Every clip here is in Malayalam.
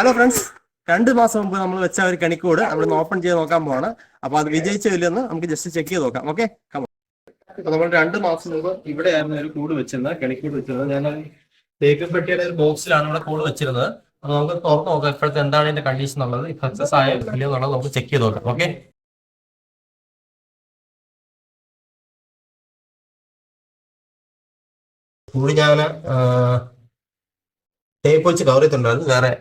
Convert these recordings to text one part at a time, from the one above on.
ഹലോ ഫ്രണ്ട്സ് രണ്ട് മാസം മുമ്പ് നമ്മൾ വെച്ച ഒരു കണിക്കൂട് നമ്മൾ ഓപ്പൺ ചെയ്ത് നോക്കാൻ പോവാണ്. അപ്പൊ അത് വിജയിച്ചില്ലെന്ന് നമുക്ക് ജസ്റ്റ് ചെക്ക് ചെയ്ത് നോക്കാം. ഓക്കെ നമ്മൾ രണ്ട് മാസം മുമ്പ് ഇവിടെ ആയിരുന്നു ഒരു കൂട് വെച്ചിരുന്നത് കണിക്കൂട് വെച്ചിരുന്നത്. ഞാൻ തേക്ക് പെട്ടിയുടെ ഒരു ബോക്സിലാണ് ഇവിടെ കൂട് വെച്ചിരുന്നത്. അപ്പൊ നമുക്ക് തുറന്ന് നോക്കാം ഇപ്പോഴത്തെ എന്താണ് ഇതിന്റെ കണ്ടീഷൻ ഉള്ളത് സക്സസ് ആയോ ഇല്ലയോ എന്നുള്ളത് നമുക്ക് ചെക്ക് ചെയ്ത് നോക്കാം. ഓക്കെ കൂടി ഞാൻ ടേപ്പ് വെച്ച് കവർ ചെയ്തിട്ടുണ്ടായിരുന്നു വേറെ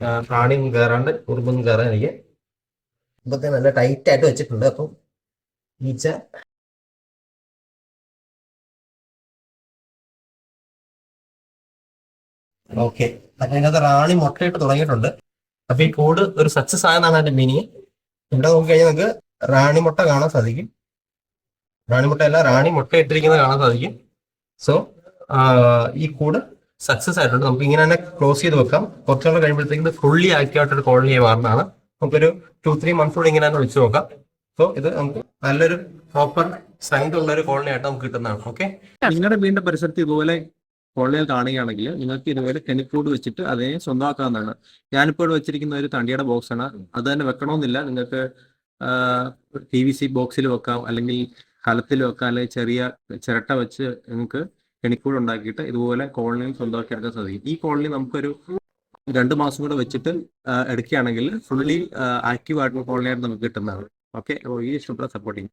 ആ, പ്രാണിയൊന്നും കയറാണ്ട് ഉറുമ്പൊന്നും കയറാൻ എനിക്ക് ഇതൊക്കെ നല്ല ടൈറ്റ് ആയിട്ട് വെച്ചിട്ടുണ്ട്. അപ്പം ഈച്ച. ഓക്കെ അതിനകത്ത് റാണി മുട്ടയിട്ട് തുടങ്ങിയിട്ടുണ്ട്. അപ്പൊ ഈ കോഡ് ഒരു സക്സസ് ആയെന്നാണ് എന്റെ മീനിങ് ഇവിടെ നോക്കി കഴിഞ്ഞാൽ നമുക്ക് റാണി മുട്ട കാണാൻ സാധിക്കും. റാണി മുട്ട അല്ല റാണി മുട്ട ഇട്ടിരിക്കുന്നത് കാണാൻ സാധിക്കും. സോ ഈ കൂട് സക്സസ് ആയിട്ടുണ്ട്. നമുക്ക് ഇങ്ങനെ തന്നെ ക്ലോസ് ചെയ്ത് വെക്കാം. കുറച്ചുകൂടെ കഴിയുമ്പോഴത്തേക്കും ഇത് ഫുള്ളി ആക്റ്റീവ് ആയിട്ടൊരു കോളനിയായി മാറുന്നതാണ്. നമുക്കൊരു ടു ത്രീ മന്ത്സ് കൂടെ ഇങ്ങനെ തന്നെ വിളിച്ചു നോക്കാം. സോ ഇത് നമുക്ക് നല്ലൊരു പ്രോപ്പർ സ്ട്രെങ്ത് ഉള്ള ഒരു കോളനി ആയിട്ട് നമുക്ക് കിട്ടുന്നതാണ്. ഓക്കെ നിങ്ങളുടെ വീടിന്റെ പരിസരത്ത് ഇതുപോലെ കോളനികൾ കാണുകയാണെങ്കിൽ നിങ്ങൾക്ക് ഇതുപോലെ കെണിക്കൂട് വെച്ചിട്ട് അതിനെ സ്വന്തമാക്കാവുന്നതാണ്. ഞാനിപ്പോൾ ഇവിടെ വെച്ചിരിക്കുന്ന ഒരു തണ്ടിയുടെ ബോക്സ് ആണ്. അത് തന്നെ വെക്കണമെന്നില്ല. നിങ്ങൾക്ക് ടി വി സി ബോക്സിൽ വെക്കാം. അല്ലെങ്കിൽ കലത്തിൽ വെക്കാം. അല്ലെങ്കിൽ ചെറിയ ചിരട്ട വെച്ച് നിങ്ങൾക്ക് കെണിക്കൂട് ഉണ്ടാക്കിയിട്ട് ഇതുപോലെ കോളനിയിൽ സ്വന്തമാക്കി എടുക്കാൻ സാധിക്കും. ഈ കോളനി നമുക്കൊരു രണ്ട് മാസം കൂടെ വെച്ചിട്ട് എടുക്കുകയാണെങ്കിൽ ഫുള്ളി ആക്റ്റീവ് ആയിട്ടുള്ള കോളനിയായിട്ട് നമുക്ക് കിട്ടുന്നതാണ്. ഓക്കെ അപ്പോൾ ഈ ഇഷ്ടപ്പെട്ട സപ്പോർട്ടിങ്